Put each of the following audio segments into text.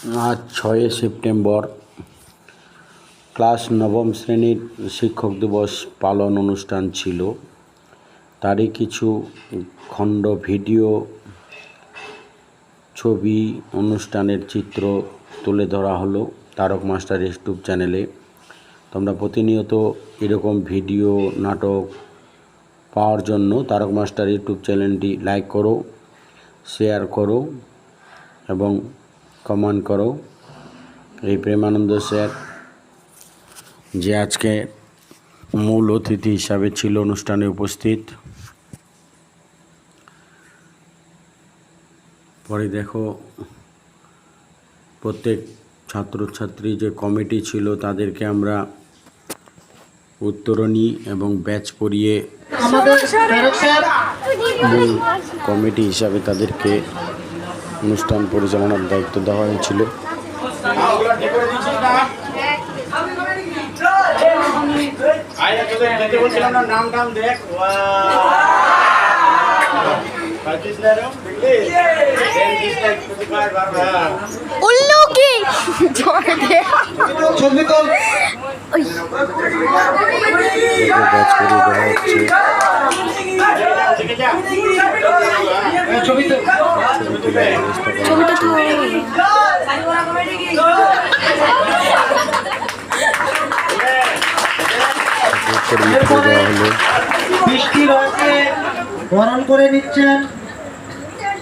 আজ ছয়ই September. Class নবম শ্রেণির শিক্ষক দিবস পালন অনুষ্ঠান ছিল। তারই কিছু খণ্ড ভিডিও, ছবি, অনুষ্ঠানের চিত্র তুলে ধরা হলো তারক মাস্টার ইউটিউব চ্যানেলে। তোমরা প্রতিনিয়ত এরকম ভিডিও, নাটক পাওয়ার জন্য তারক মাস্টার ইউটিউব চ্যানেলটি লাইক করো, শেয়ার করো এবং কমেন্ট করো এই প্রেমানন্দ স্যার যে আজকে মূল অতিথি হিসাবে ছিল অনুষ্ঠানে উপস্থিত পরে দেখো প্রত্যেক ছাত্রছাত্রী যে কমিটি ছিল তাদেরকে আমরা উত্তরণী এবং ব্যাচ স্যার মূল কমিটি হিসাবে তাদেরকে অনুষ্ঠান পরিচালনার দায়িত্ব দেওয়া হয়েছিল। আরে তোদের যেতে বলছিলাম না নাম টাম দেখ পাচ্ছিস না রে দেখলি দেখিস না প্রতিবার বারবার উল্লু কি জোরে দে। ছবি তোল তাদেরকে ব্যাচ পরিয়ে দেওয়া হচ্ছে। বৃষ্টি বরণ করে নিচ্ছেন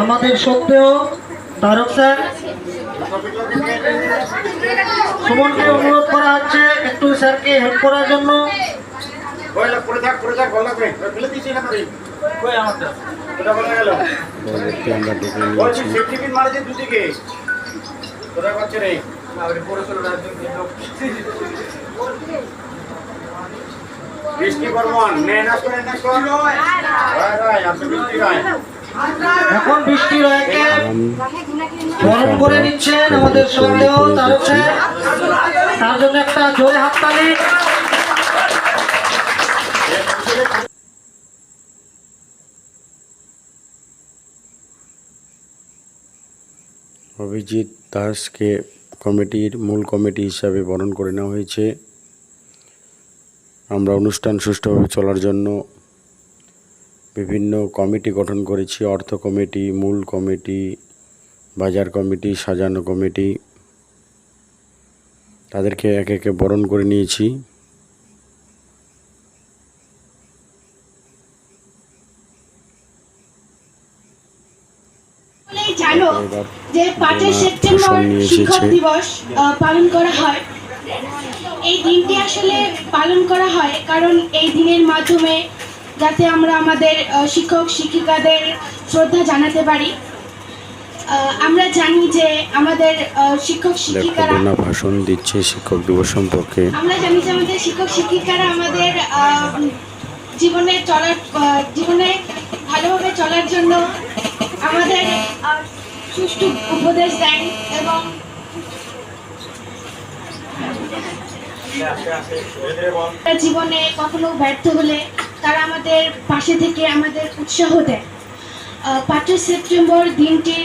আমাদের সত্ত্বেও তারক স্যার। সুমনকে অনুরোধ করা হচ্ছে একটু স্যারকে হেল্প করার জন্য। কইলা পড়ে থাক পড়ে থাক ভালো লাগবে ফেলে দিছি না করি কই আমারটা ওটা বলে গেল। পরবর্তী আমরা ডেকে বলছি নিয়েছি সেফটি পিন মারা যে দুদিকে। কোথায় পাচ্ছে রে। বৃষ্টি বর্মন নে নাচ করে নাচ কর। রায় রায় আপনি বৃষ্টি রায়? এখন বৃষ্টি রয়কে রাম বরণ করে নিচ্ছেন আমাদের তারক। স্যার তার জন্য একটা জোরে হাততালি। অভিজিৎ দাসকে কমিটির মূল কমিটি হিসাবে বরণ করে নেওয়া হয়েছে। আমরা অনুষ্ঠান সুষ্ঠুভাবে চলার জন্য বিভিন্ন কমিটি গঠন করেছি, অর্থ কমিটি, মূল কমিটি, বাজার কমিটি, সাজানো কমিটি। তাদেরকে একে একে বরণ করে নিয়েছি। জানো যে পাঁচই সেপ্টেম্বর শিক্ষক দিবস পালন করা হয়। এই দিনটি আসলে পালন করা হয় কারণ এই দিনের মাধ্যমে যাতে আমরা আমাদের শিক্ষক শিক্ষিকাদের শ্রদ্ধা জানাতে পারি। আমরা জানি যে আমাদের শিক্ষক শিক্ষিকারা ভাষণ দিচ্ছে শিক্ষক দিবস সম্পর্কে। আমরা জানি যে আমাদের শিক্ষক শিক্ষিকারা আমাদের আহ, জীবনে চলার জীবনে ভালোভাবে চলার জন্য আমাদের সুষ্ঠু উপদেশ দেন এবং জীবনে কখনো ব্যর্থ হলে তারা আমাদের পাশে থেকে আমাদের উৎসাহ দেয় পাঁচই সেপ্টেম্বর দিনটি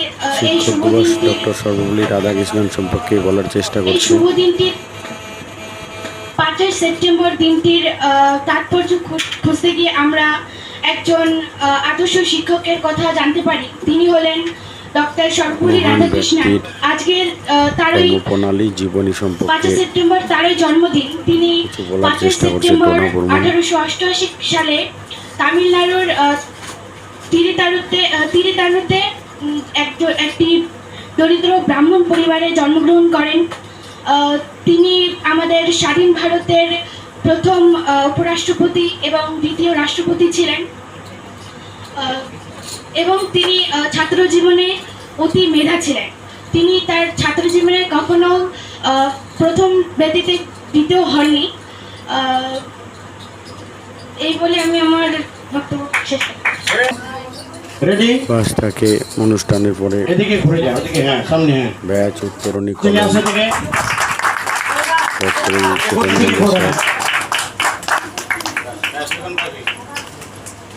এই শুভ দিনটি ডক্টর সর্বপল্লী রাধাকৃষ্ণন সম্পর্কে বলার চেষ্টা করছি। শুভ দিনটির পাঁচই সেপ্টেম্বর দিনটির আহ, তাৎপর্য খুঁজতে গিয়ে আমরা একজন আহ, আদর্শ শিক্ষকের কথা জানতে পারি। তিনি হলেন ডক্টর সর্বপল্লী রাধাকৃষ্ণন। আজকের তারই কর্মপ্রণালী জীবনী সম্পর্কে পাঁচই সেপ্টেম্বর তারই জন্মদিন। তিনি পাঁচই সেপ্টেম্বর আঠারোশো অষ্টআশি সালে তামিলনাড়ুর তিরিতারুতে তিরিতারুতে একজন একটি দরিদ্র ব্রাহ্মণ পরিবারে জন্মগ্রহণ করেন। আহ, তিনি আমাদের স্বাধীন ভারতের প্রথম উপরাষ্ট্রপতি এবং দ্বিতীয় রাষ্ট্রপতি ছিলেন। এবং তিনি ছাত্র জীবনে অতি মেধা ছিলেন। তিনি তার ছাত্র জীবনে কখনো প্রথম ব্যতীতে দ্বিতীয় হননি। এই বলে আমি আমার বক্তব্য শেষ রেডি বাস তাকে অনুষ্ঠানের পরে। এদিকে ঘুরে হ্যাঁ সামনে হ্যাঁ। ব্যাচ উত্তরণী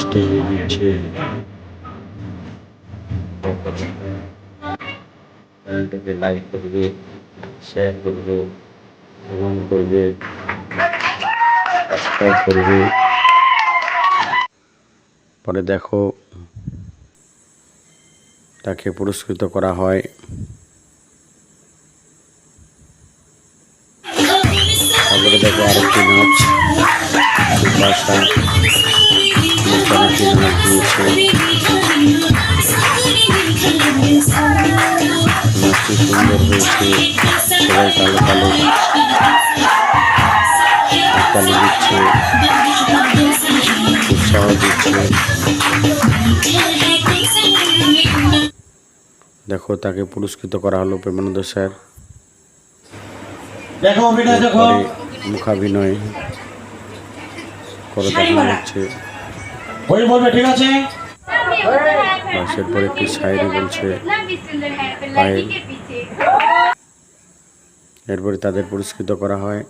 স্টেজে। দিচ্ছে চ্যানেলটাকে লাইক করবে শেয়ার করবে কমেন্ট করবে সাবস্ক্রাইব করবে। পরে দেখো তাকে পুরস্কৃত করা হয়। সবাই কালো কালো হাততালি দিচ্ছে উৎসাহ দিচ্ছে। দেখো তাকে পুরস্কৃত করা হলো প্রেমানন্দ স্যার। মুখাভিনয় করে দেখানো হচ্ছে। ঠিক আছে? বাসের পরে একটি শায়রি বলছে পায়েল এরপরে তাদের পুরস্কৃত করা হয়।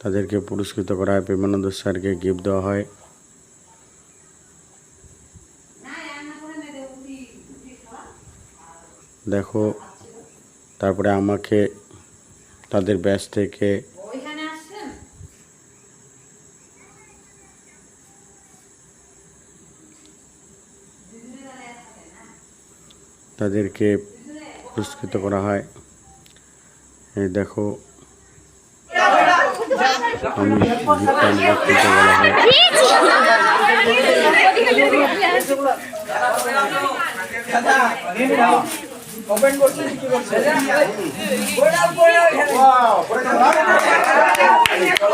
তাদেরকে পুরস্কৃত করা হয়। প্রেমানন্দ স্যারকে গিফট দেওয়া হয়। দেখো, তারপরে আমাকে তাদের ব্যাচ থেকে তাদেরকে পুরস্কৃত করা হয়। এই দেখো আমি গীতটা নিরক্ষিত বলা হয়।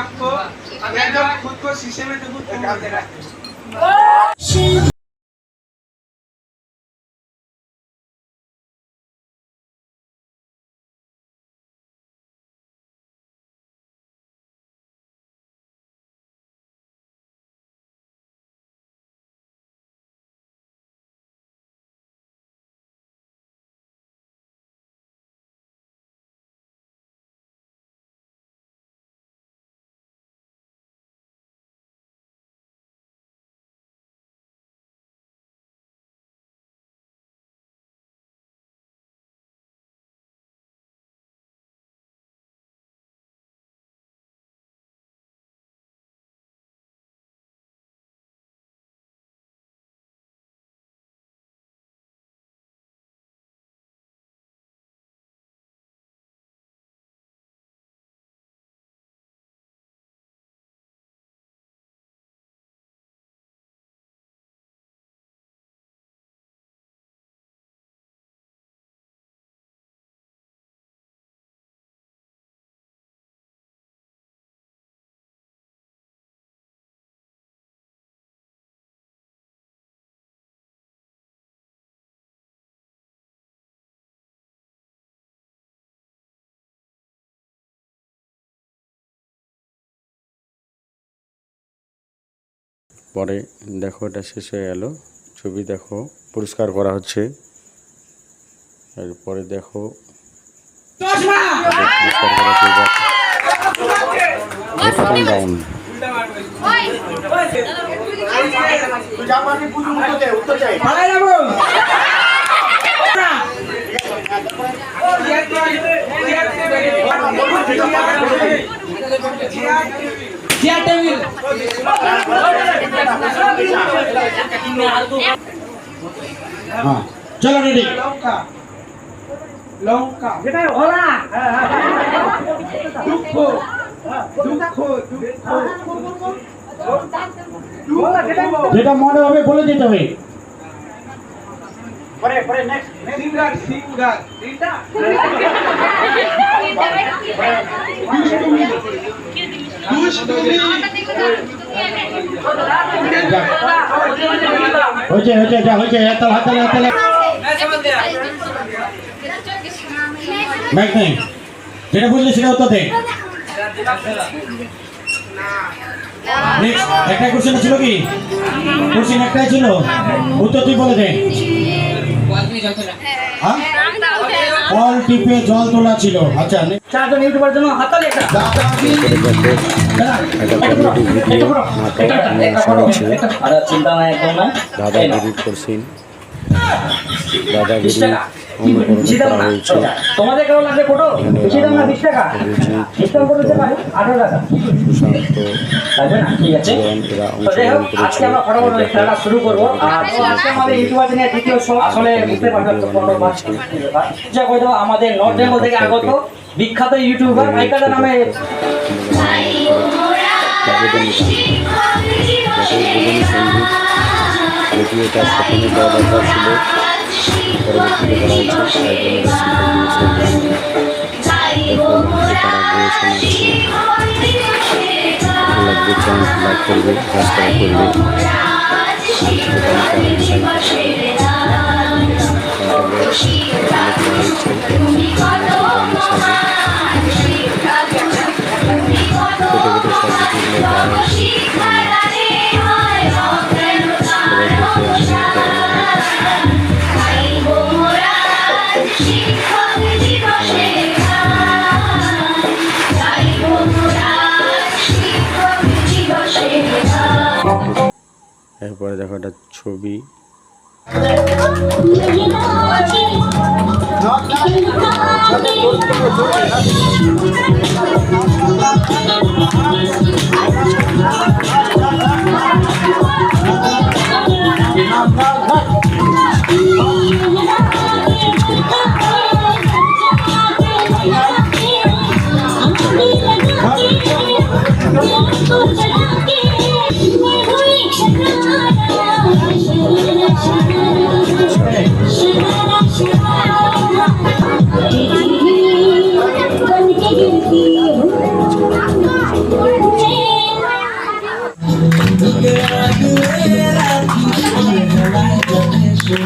आपको अगर जब खुद को शीशे में देखो तो क्या देगा পরে দেখো এটা শেষ হয়ে গেল ছবি দেখো পুরস্কার করা হচ্ছে এরপরে দেখো ডাউন তুই যা পারবি বুঝু উত্তর দে উত্তর চলো রেডি যেটা মনে হবে বলে দিতে হবে সিঙ্গার সিঙ্গার হয়েছে হয়েছে যা হয়েছে হাতে হাতে হাতে। ব্যাগ নেই। যেটা বুঝলি সেটা উত্তর দে। নেক্সট একটা কোশ্চেন ছিল কি? কোশ্চেন একটাই ছিল। উত্তর তুই বলে দে। হ্যাঁ? কল টিপে জল তোলা ছিল আচ্ছা next। এরপরে দেখো একটা কমেডি ভিডিও নাটক অ্যানিমেশন হচ্ছে দাদাগিরির কোর্সিন দাদাগিরি অনুকরণ করা তোমাদের কেমন লাগবে ফটো বেশি দাম না বিশ টাকা অভিজিৎ ডিসকাউন্ট করে দিতে পারি আঠারো টাকা সুশান্ত লাগবে না ঠিক আছে তো আজকে আমরা খেলাটা শুরু করব আর আজকে আমাদের ইউটিউবার নিয়ে দ্বিতীয় শো আসলে বুঝতে পারবেন তো ফটো বা যা করে দেবো আমাদের নর্থ বেঙ্গল থেকে আগত বিখ্যাত ইউটিউবার মাইকাদা নামে যদিও এটা প্রথমে দেওয়া দরকার ছিল। পরবর্তীতে করা হয়েছে, তাই জন্য তারা বই শোনাচ্ছে ভালো লাগবে চ্যানেল লাইক করবে সাবস্ক্রাইব দেখো একটা ছবি।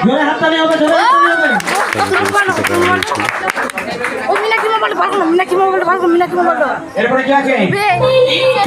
জোরে হাততালি হবে জোরে হাততালি হবে। হয়েছে ও মোবাইল বার করো মিনাকি মোবাইল বার করো মিনাকি মোবাইল এরপরে কি আছে? ধীরে ধীরে।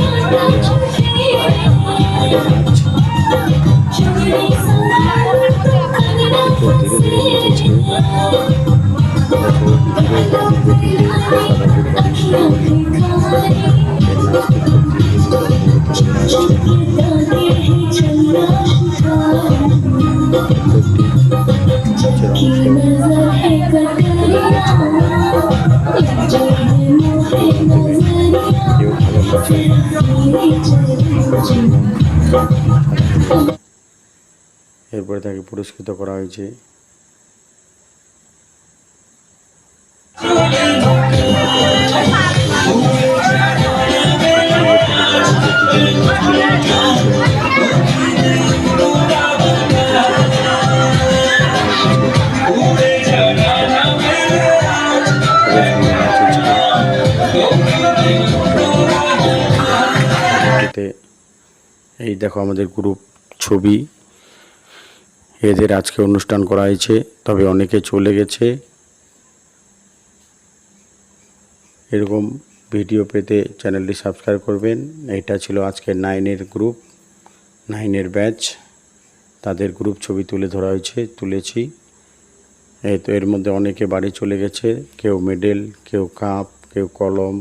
তাকে পুরস্কৃত করা হয়েছে। এই দেখো আমাদের গ্রুপ ছবি। এদের আজকে অনুষ্ঠান করা হয়েছে, তবে অনেকে চলে গেছে। এরকম ভিডিও পেতে চ্যানেলটি সাবস্ক্রাইব করবেন। এটা ছিল আজকের নাইনের গ্রুপ, নাইনের ব্যাচ। তাদের গ্রুপ ছবি তুলে ধরা হয়েছে, তুলেছি। এই তো এর মধ্যে অনেকে বাড়ি চলে গেছে, কেউ মেডেল, কেউ কাপ, কেউ কলম,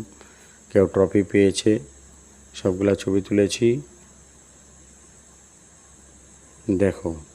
কেউ ট্রফি পেয়েছে, সবগুলা ছবি তুলেছি। দেখো।